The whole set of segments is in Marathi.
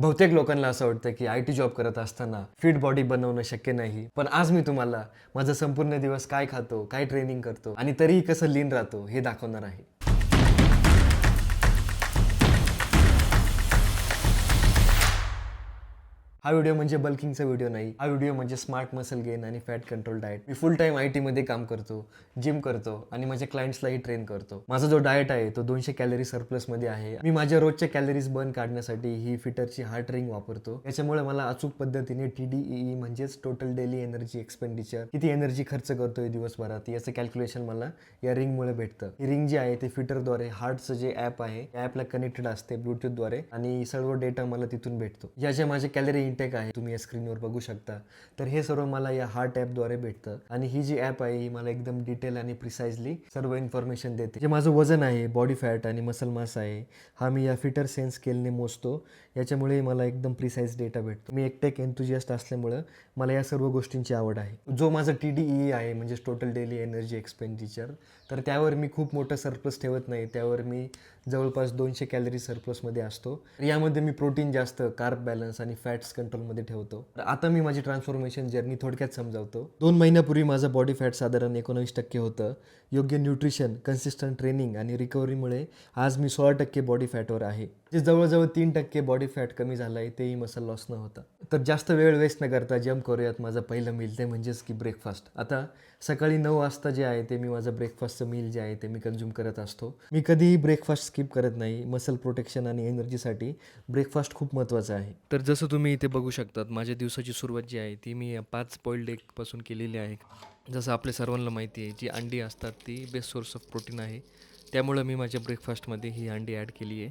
बहुतेक लोकांना असं वाटतं की आय टी जॉब करत असताना फिट बॉडी बनवणं शक्य नाही. पण आज मी तुम्हाला माझा संपूर्ण दिवस काय खातो काय ट्रेनिंग करतो आणि तरीही कसं लीन राहतो हे दाखवणार आहे. हा व्हिडिओ म्हणजे बल्किंगचा व्हिडिओ नाही. हा व्हिडिओ म्हणजे स्मार्ट मसल गेन आणि फॅट कंट्रोल डाएट मी फुल टाइम आय टीमध्ये काम करतो जिम करतो आणि माझ्या क्लायंट्सलाही ट्रेन करतो. माझा जो डाएट आहे तो दोनशे कॅलरी सरप्लसमध्ये आहे. मी माझ्या रोजच्या कॅलरीज बर्न काढण्यासाठी ही फिटरची हार्ट रिंग वापरतो. याच्यामुळे मला अचूक पद्धतीने टी डी ई म्हणजेच टोटल डेली एनर्जी एक्सपेंडिचर किती एनर्जी खर्च करतोय दिवसभरात याचं कॅल्क्युलेशन मला या रिंगमुळे भेटतं. ही रिंग जी आहे ते फिटरद्वारे हार्टचं जे ॲप आहे या ॲपला कनेक्टेड असते ब्लूटूथद्वारे आणि सर्व डेटा मला तिथून भेटतो. या ज्या माझ्या कॅलरी इंटेक आहे तुम्ही या स्क्रीनवर बघू शकता. तर हे सर्व मला या हार्ट ॲपद्वारे भेटतं. आणि ही जी ॲप आहे ही मला एकदम डिटेल आणि प्रिसाइजली सर्व इन्फॉर्मेशन देते. जे माझं वजन आहे बॉडी फॅट आणि मसल मास आहे हा मी या फिटर सेन्स स्केलने मोजतो. याच्यामुळे मला एकदम प्रिसाइज डेटा भेटतो. मी एकटेक एन्थुजियास्ट असल्यामुळं मला या सर्व गोष्टींची आवड आहे. जो माझा टी डी ई आहे म्हणजे टोटल डेली एनर्जी एक्सपेंडिचर तर त्यावर मी खूप मोठं सरप्लस ठेवत नाही. त्यावर मी जवळपास दोनशे कॅलरी सरप्लसमध्ये असतो. यामध्ये मी प्रोटीन जास्त कार्ब बॅलन्स आणि फॅट्स कंट्रोलमध्ये ठेवतो. तर आता मी माझी ट्रान्सफॉर्मेशन जर्नी थोडक्यात समजावतो. दोन महिन्यापूर्वी माझं बॉडी फॅट साधारण एकोणावीस टक्के होतं. योग्य न्यूट्रिशन कन्सिस्टंट ट्रेनिंग आणि रिकव्हरीमुळे आज मी सोळा टक्के बॉडी फॅटवर आहे. जे जवळजवळ तीन टक्के बॉडी फॅट कमी झालं आहे तेही मसल लॉस न होता. तर जास्त वेळ वेस्ट न करता जम करूयात माझं पहिलं मील ते म्हणजेच की ब्रेकफास्ट आता सकाळी नऊ वाजता जे आहे ते मी माझं ब्रेकफास्टचं मील जे आहे ते मी कन्झ्युम करत असतो. मी कधीही ब्रेकफास्ट स्किप करत नाही मसल प्रोटेक्शन आणि एनर्जीसाठी ब्रेकफास्ट खूप महत्त्वाचं आहे. तर जसं तुम्ही इथे बघू शकतात माझ्या दिवसाची सुरुवात जी आहे ती मी पाच पॉईल्डपासून केलेली आहे. जसं आपल्या सर्वांना माहिती आहे जी अंडी असतात ती बेस्ट सोर्स ऑफ प्रोटीन आहे. त्यामुळं मी माझ्या ब्रेकफास्टमध्ये ही अंडी ॲड केली आहे.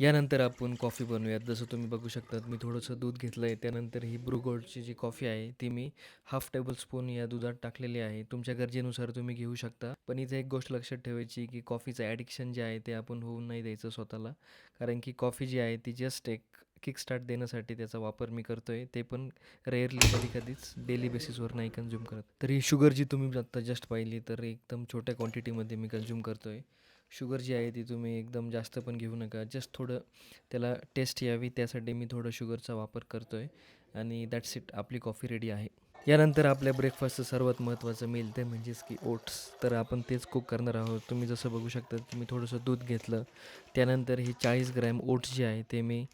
यानंतर आपण कॉफी बनवूयात. जसं तुम्ही बघू शकतात मी थोडंसं दूध घेतलं आहे त्यानंतर ही ब्रुगोल्डची जी कॉफी आहे ती मी हाफ टेबल स्पून या दुधात टाकलेली आहे. तुमच्या गरजेनुसार तुम्ही घेऊ शकता. पण इथे एक गोष्ट लक्षात ठेवायची की कॉफीचं ॲडिक्शन जे आहे ते आपण होऊन नाही द्यायचं स्वतःला. कारण की कॉफी जी आहे ती जस्ट एक किकस्टार्ट देण्यासाठी त्याचा वापर मी करतो आहे ते पण रेअरली कधी कधीच डेली बेसिसवर नाही कन्झ्युम करत. तर ही शुगर जी तुम्ही आत्ता जस्ट पाहिली तर एकदम छोट्या क्वांटिटीमध्ये मी कन्झ्युम करतो आहे शुगर जी आहे ती तुम्ही एकदम जास्त पण घेऊ नका. जस्ट थोडं त्याला टेस्ट यावी त्यासाठी मी थोडं शुगरचा वापर करतो आहे आणि दॅट्स इट आपली कॉफी रेडी आहे. यानंतर आपल्या ब्रेकफास्टचं सर्वात महत्त्वाचं मील ते म्हणजेच की ओट्स तर आपण तेच कुक करणार आहोत. तुम्ही जसं बघू शकता की मी थोडंसं दूध घेतलं. त्यानंतर हे चाळीस ग्रॅम ओट्स जे आहे ते मी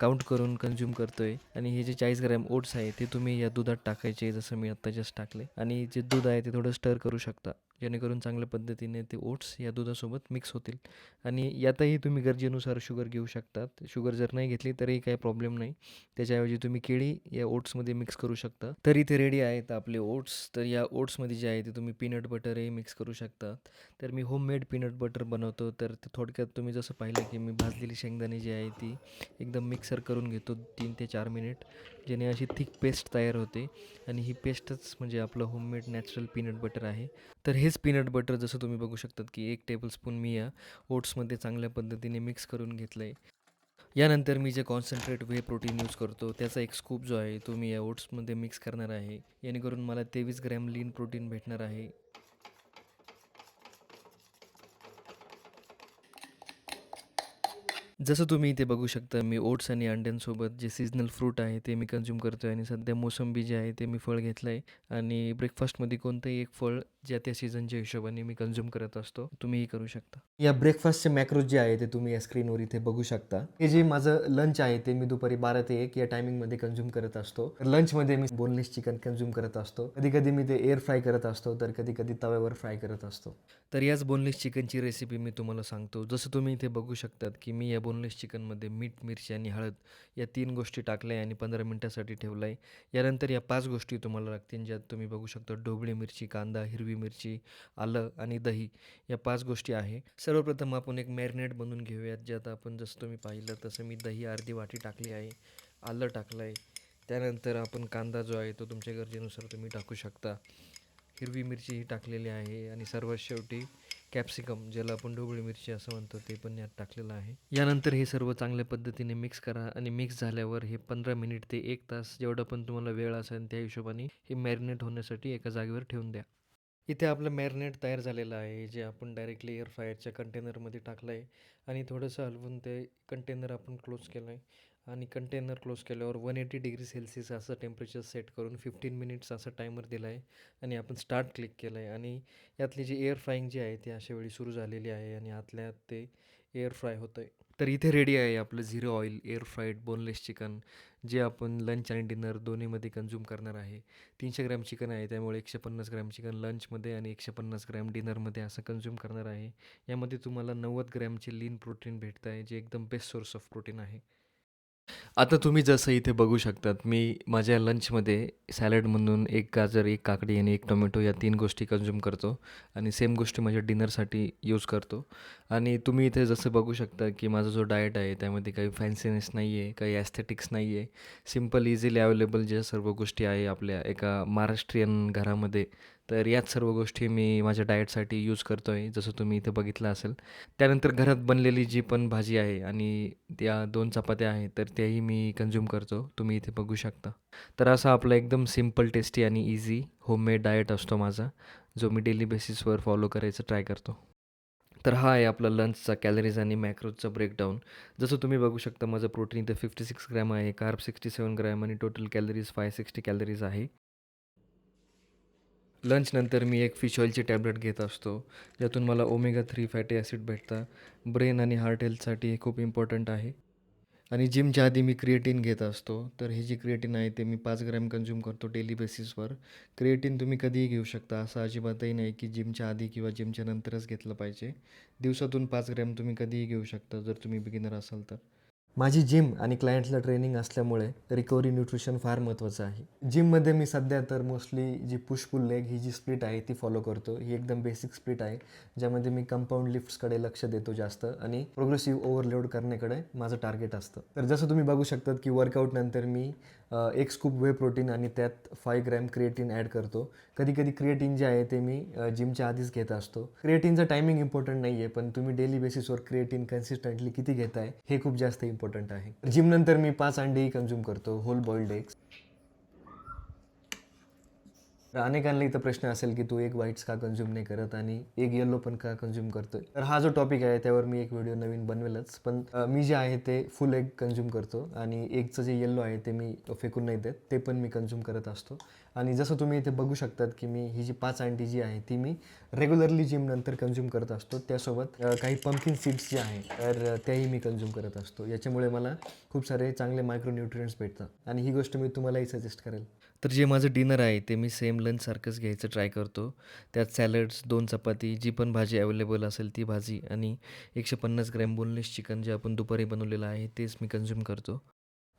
काउंट करून कन्झ्युम करतो आहे आणि हे जे चाळीस ग्रॅम ओट्स आहे ते तुम्ही या दुधात टाकायचे जसं मी आत्ता जस्ट टाकले. आणि जे दूध आहे ते थोडं स्टर करू शकता. जेणेकरून चांगल्या पद्धतीने ते ओट्स या दुधासोबत मिक्स होतील. आणि यातही तुम्ही गरजेनुसार शुगर घेऊ शकतात. शुगर जर नाही घेतली तरीही काही प्रॉब्लेम नाही. त्याच्याऐवजी तुम्ही केळी या ओट्समध्ये मिक्स करू शकता. तर इथे रेडी आहेत आपले ओट्स. तर या ओट्समध्ये जे आहे ते तुम्ही पीनट बटरही मिक्स करू शकता. तर मी होममेड पीनट बटर बनवतो. तर ते थोडक्यात तुम्ही जसं पाहिलं की मी भाजलेली शेंगदाणे जी आहे ती एकदम मिक्सर करून घेतो तीन ते चार मिनिट जेणे अशी थिक पेस्ट तयार होते. आणि ही पेस्टच म्हणजे आपलं होममेड नॅचरल पीनट बटर आहे. तर हेच पीनट बटर जसं तुम्ही बघू शकतात की एक टेबलस्पून मी या ओट्समध्ये चांगल्या पद्धतीने मिक्स करून घेतलं आहे यानंतर मी जे कॉन्सन्ट्रेट वे प्रोटीन यूज करतो त्याचा एक स्कूप जो आहे तो मी या ओट्समध्ये मिक्स करणार आहे. जेणेकरून मला तेवीस ग्रॅम लीन प्रोटीन भेटणार आहे. जसं तुम्ही इथे बघू शकता मी ओट्स आणि अंड्यांसोबत जे सीजनल फ्रूट आहे ते मी कन्झ्युम करतो आहे आणि सध्या मोसंबी जे आहे ते मी फळ घेतलं आहे आणि ब्रेकफास्टमध्ये कोणतंही एक फळ ज्या त्या सीझनच्या हिशोबाने मी कन्झ्युम करत असतो तुम्हीही करू शकता. या ब्रेकफास्टचे मॅक्रोज जे आहे ते तुम्ही या स्क्रीनवर इथे बघू शकता. हे जे माझं लंच आहे ते मी दुपारी बारा ते एक या टायमिंगमध्ये कन्झ्युम करत असतो. लंचमध्ये मी बोनलेस चिकन कन्झ्युम करत असतो. कधी कधी मी ते एअर फ्राय करत असतो तर कधी कधी तव्यावर फ्राय करत असतो. तर याच बोनलेस चिकनची रेसिपी मी तुम्हाला सांगतो. जसं तुम्ही इथे बघू शकतात की मी या बोनलेस चिकनमध्ये मीठ मिरची आणि हळद या तीन गोष्टी टाकल्या आणि पंधरा मिनटासाठी ठेवलं आहे. यानंतर या पाच गोष्टी तुम्हाला लागतील ज्यात तुम्ही बघू शकता ढोबळी मिरची कांदा हिरवी मिरची आलं आणि दही या पाच गोष्टी आहे. सर्वप्रथम आपण एक मॅरिनेट बनवून घेऊयात ज्यात आपण जसं तुम्ही पाहिलं तसं मी दही अर्धी वाटी टाकली आहे आलं टाकलं आहे. त्यानंतर आपण कांदा जो आहे तो तुमच्या गरजेनुसार तुम्ही टाकू शकता. हिरवी मिरची ही टाकलेली आहे आणि सर्वात शेवटी कॅप्सिकम ज्याला आपण ढोबळी मिरची असं म्हणतो ते पण यात टाकलेलं आहे. यानंतर हे सर्व चांगल्या पद्धतीने मिक्स करा आणि मिक्स झाल्यावर हे पंधरा मिनिट ते एक तास जेवढं पण तुम्हाला वेळ असेल त्या हिशोबाने हे मॅरिनेट होण्यासाठी एका जागेवर ठेवून द्या. इथे आपलं मॅरिनेट तयार झालेलं आहे जे आपण डायरेक्टली एअर फ्रायरच्या कंटेनरमध्ये टाकलं आहे आणि थोडंसं हलवून ते कंटेनर आपण क्लोज केलं आहे आणि कंटेनर क्लोज केल्यावर वन एटी डिग्री सेल्सिअस असं टेम्परेचर सेट करून फिफ्टीन मिनिट्स असं टायमर दिला आहे आणि आपण स्टार्ट क्लिक केलं आहे आणि यातली जी एअर फ्राईंग जी आहे ती अशा वेळी सुरू झालेली आहे आणि आतल्या ते एअर फ्राय होतं आहे तर इथे रेडी आहे आपलं zero oil air fried boneless chicken जे आपण लंच आणि डिनर दोन्हीमध्ये कन्झ्युम करणार आहे. तीनशे ग्रॅम चिकन आहे त्यामुळे एकशे पन्नास ग्रॅम चिकन लंचमध्ये आणि एकशे पन्नास ग्रॅम डिनरमध्ये असं कन्झ्युम करणार आहे. यामध्ये तुम्हाला नव्वद ग्रॅमचे लीन प्रोटीन भेटतं आहे जे एकदम बेस्ट सोर्स ऑफ प्रोटीन आहे. आता तुम्ही जसं इथे बघू शकतात मी माझ्या लंचमध्ये सॅलडमधून एक गाजर एक काकडी आणि एक टोमॅटो या तीन गोष्टी कन्झ्युम करतो आणि सेम गोष्टी माझ्या डिनरसाठी यूज करतो. आणि तुम्ही इथे जसं बघू शकता की माझा जो डाएट आहे त्यामध्ये काही फॅन्सीनेस नाही आहे काही ॲस्थेटिक्स नाही आहे सिंपल इझिली अवेलेबल ज्या सर्व गोष्टी आहे आपल्या एका महाराष्ट्रीयन घरामध्ये तर याच सर्व गोष्टी मी माझ्या डाएटसाठी यूज करतो आहे जसं तुम्ही इथे बघितलं असेल. त्यानंतर घरात बनलेली जी पण भाजी आहे आणि त्या दोन चपात्या आहेत तर त्याही मी कन्झ्युम करतो. तुम्ही इथे बघू शकता. तर असा आपला एकदम सिंपल टेस्टी आणि इझी होममेड डाएट असतो माझा जो मी डेली बेसिसवर फॉलो करायचं ट्राय करतो. तर हा आहे आपला लंचचा कॅलरीज आणि मॅक्रोजचा ब्रेकडाऊन जसं तुम्ही बघू शकता माझं प्रोटीन इथं फिफ्टी सिक्स ग्रॅम आहे कार्ब सिक्स्टी सेवन ग्रॅम आणि total calories five sixty calories आहे. लंचनंतर मी एक फिश ऑइलची टॅबलेट घेत असतो. ज्यातून मला ओमेगा थ्री फॅटी ॲसिड भेटतं. ब्रेन आणि हार्ट हेल्थसाठी हे खूप इम्पॉर्टंट आहे. आणि जिमच्या आधी मी क्रिएटिन घेत असतो. तर हे जे क्रिएटिन आहे ते मी पाच ग्रॅम कन्झ्युम करतो डेली बेसिसवर क्रिएटिन तुम्ही कधीही घेऊ शकता. असं अजिबातही नाही की जिमच्या आधी किंवा जिमच्या नंतरच घेतलं पाहिजे. दिवसातून पाच ग्रॅम तुम्ही कधीही घेऊ शकता जर तुम्ही बिगिनर असाल तर. माझी जिम आणि क्लायंटला ट्रेनिंग असल्यामुळे रिकव्हरी न्यूट्रिशन फार महत्त्वाचं आहे. जिममध्ये मी सध्या तर मोस्टली जी पुष्पुल लेग ही जी स्प्लिट आहे ती फॉलो करतो. ही एकदम बेसिक स्प्लिट आहे ज्यामध्ये मी कंपाऊंड लिफ्ट्सकडे लक्ष देतो जास्त आणि प्रोग्रेसिव्ह ओव्हरलोड करण्याकडे माझं टार्गेट असतं. तर जसं तुम्ही बघू शकतात की वर्कआउटनंतर मी एक स्कूप वे प्रोटीन आणि त्यात फाय ग्रॅम क्रिएटिन ॲड करतो. कधी कधी क्रिएटिन जे आहे ते मी जिमच्या आधीच घेत असतो. क्रिएटिनचं टायमिंग इम्पॉर्टंट नाही आहे पण तुम्ही डेली बेसिसवर क्रिएटिन कन्सिस्टंटली किती घेताय हे खूप जास्त इम्पॉर्टंट आहे. जिमनंतर मी पाच अंडेही कन्झ्युम करतो होल बॉइल्ड एग्स तर अनेकांना इथं प्रश्न असेल की तू एक व्हाईट्स का कन्झ्युम नाही करत आणि एक येल्लो पण का कन्झ्युम करतोय? तर हा जो टॉपिक आहे त्यावर मी एक व्हिडिओ नवीन बनवेलच. पण मी जे आहे ते फुल एग कन्झ्युम करतो आणि एगचं जे येल्लो आहे ते मी फेकून नाही देत. ते पण मी कन्झ्युम करत असतो. आणि जसं तुम्ही इथे बघू शकतात की मी ही जी पाच अंडी जी आहे ती मी रेग्युलरली जिम नंतर कन्झ्युम करत असतो. त्यासोबत काही पंपकिन सीड्स जे आहे तर त्याही मी कन्झ्युम करत असतो. याच्यामुळे मला खूप सारे चांगले मायक्रोन्युट्रियंट्स भेटतात. आणि ही गोष्ट मी तुम्हालाही सजेस्ट करेल. तर जे माझं डिनर आहे ते मी सेम लंचसारखंच घ्यायचं ट्राय करतो. त्यात सॅलड्स दोन चपाती जी पण भाजी अवेलेबल असेल ती भाजी आणि एकशे पन्नास ग्रॅम बोनलेस चिकन जे आपण दुपारी बनवलेलं आहे तेच मी कन्झ्युम करतो.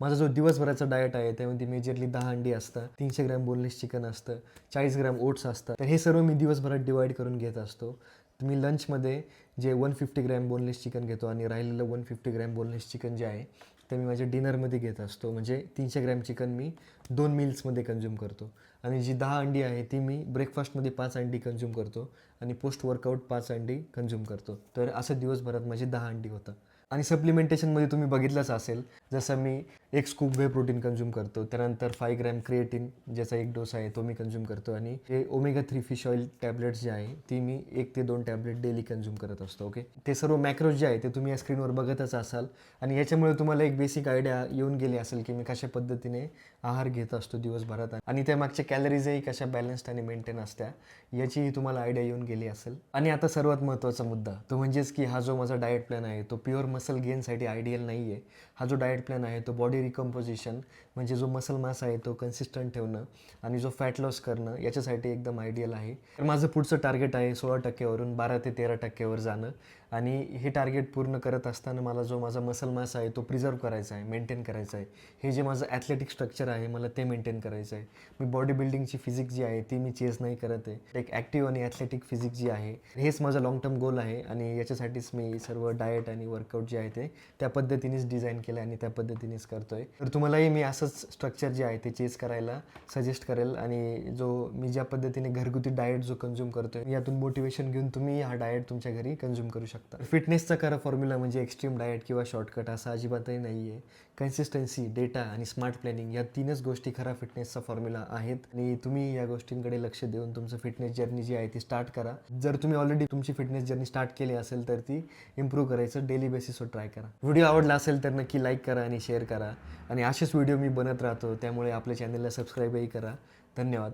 माझा जो दिवसभराचा डाएट आहे त्यामध्ये मेजरली दहा अंडी असतात तीनशे ग्रॅम बोनलेस चिकन असतं चाळीस ग्रॅम ओट्स असतात. तर हे सर्व मी दिवसभरात डिवाईड करून घेत असतो. मी लंचमध्ये जे one fifty gram boneless chicken घेतो आणि राहिलेलं one fifty gram boneless chicken जे आहे ते मी माझ्या डिनरमध्ये घेत असतो. म्हणजे तीनशे ग्रॅम चिकन मी दोन मील्समध्ये कन्झ्युम करतो. आणि जी दहा अंडी आहे ती मी ब्रेकफास्टमध्ये पाच अंडी कन्झ्युम करतो. आणि पोस्ट वर्कआउट पाच अंडी कन्झ्युम करतो. तर असं दिवसभरात माझी दहा अंडी होतं आणि सप्लिमेंटेशनमध्ये तुम्ही बघितलंच असेल जसं मी एक स्कूप वे प्रोटीन कन्झ्युम करतो त्यानंतर फाय ग्रॅम क्रिएटिन ज्याचा एक डोस आहे तो मी कन्झ्युम करतो. आणि हे omega three fish oil tablets जे आहे ती मी एक ते दोन टॅबलेट डेली कन्झ्युम करत असतो ओके ते सर्व मॅक्रोज जे आहे ते तुम्ही या स्क्रीनवर बघतच असाल. आणि याच्यामुळे तुम्हाला एक बेसिक आयडिया येऊन गेली असेल की मी कशा पद्धतीने आहार घेत असतो दिवसभरात. आणि त्या मागच्या कॅलरीजही कशा बॅलन्स्ड आणि मेंटेन असत्या याचीही तुम्हाला आयडिया येऊन गेली असेल. आणि आता सर्वात महत्त्वाचा मुद्दा तो म्हणजेच की हा जो माझा डाएट प्लॅन आहे तो प्युअर मसल गेनसाठी आयडियल नाही आहे हा जो डाएट प्लॅन आहे तो बॉडी रिकम्पोजिशन म्हणजे जो मसल मास आहे तो कन्सिस्टंट ठेवणं आणि जो फॅट लॉस करणं याच्यासाठी एकदम आयडियल आहे. तर माझं पुढचं टार्गेट आहे सोळा टक्क्यावरून बारा ते तेरा टक्क्यावर जाणं. आणि हे टार्गेट पूर्ण करत असताना मला जो माझा मसल मास आहे तो प्रिझर्व करायचा आहे मेंटेन करायचा आहे. हे जे माझं ॲथलेटिक स्ट्रक्चर आहे मला ते मेंटेन करायचं आहे. मी बॉडी बिल्डिंगची फिजिक्स जी आहे ती मी चेस नाही करत आहे. एक ॲक्टिव्ह आणि ॲथलेटिक फिजिक्स जी आहे हेच माझं लॉंग टर्म गोल आहे आणि याच्यासाठीच मी सर्व डाएट आणि वर्कआउट जे आहे ते त्या पद्धतीनेच डिझाईन केलं आणि त्या पद्धतीनेच करतो आहे तर तुम्हालाही मी असंच स्ट्रक्चर जे आहे ते चेस करायला सजेस्ट करेल आणि जो मी ज्या पद्धतीने घरगुती डाएट जो कन्झ्युम करतो आहे यातून मोटिवेशन घेऊन तुम्ही हा डाएट तुमच्या घरी कन्झ्युम करू शकता. शकता फिटनेसचा खरा फॉर्म्युला म्हणजे एक्स्ट्रीम डाएट किंवा शॉर्टकट असा अजिबातही नाही आहे कन्सिस्टन्सी डेटा आणि स्मार्ट प्लॅनिंग या तीनच गोष्टी खरा फिटनेसचा फॉर्म्युला आहेत. आणि तुम्ही या गोष्टींकडे लक्ष देऊन तुमचं फिटनेस जर्नी जी आहे ती स्टार्ट करा. जर तुम्ही ऑलरेडी तुमची फिटनेस जर्नी स्टार्ट केली असेल तर ती इम्प्रूव्ह करायचं डेली बेसिसवर ट्राय करा. व्हिडिओ आवडला असेल तर नक्की लाईक करा आणि शेअर करा. आणि असेच व्हिडिओ मी बनत राहतो त्यामुळे आपल्या चॅनलला सबस्क्राईबही करा. धन्यवाद.